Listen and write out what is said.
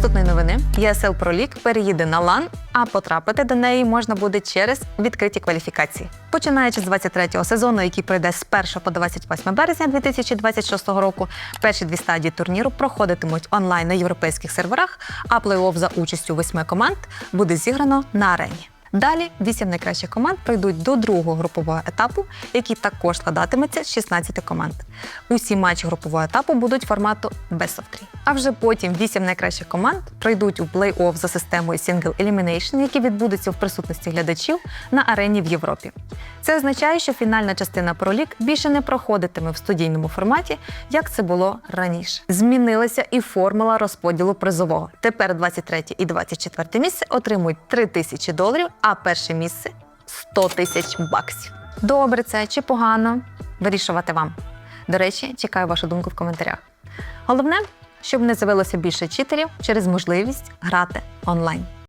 наступної новини ESL Pro League переїде на LAN, а потрапити до неї можна буде через відкриті кваліфікації. Починаючи з 23-го сезону, який пройде з 1 по 28 березня 2026 року, перші дві стадії турніру проходитимуть онлайн на європейських серверах, а плей-офф за участю восьми команд буде зіграно на арені. Далі вісім найкращих команд пройдуть до другого групового етапу, який також складатиметься з 16 команд. Усі матчі групового етапу будуть формату of 3. А вже потім вісім найкращих команд пройдуть у плей-офф за системою Single Elimination, які відбудуться в присутності глядачів на арені в Європі. Це означає, що фінальна частина League більше не проходитиме в студійному форматі, як це було раніше. Змінилася і формула розподілу призового. Тепер 23 і 24 місце отримують 3 тисячі доларів, а перше місце 100 тисяч баксів. Добре це чи погано? Вирішувати вам. До речі, чекаю вашу думку в коментарях. Головне, щоб не з'явилося більше читерів через можливість грати онлайн.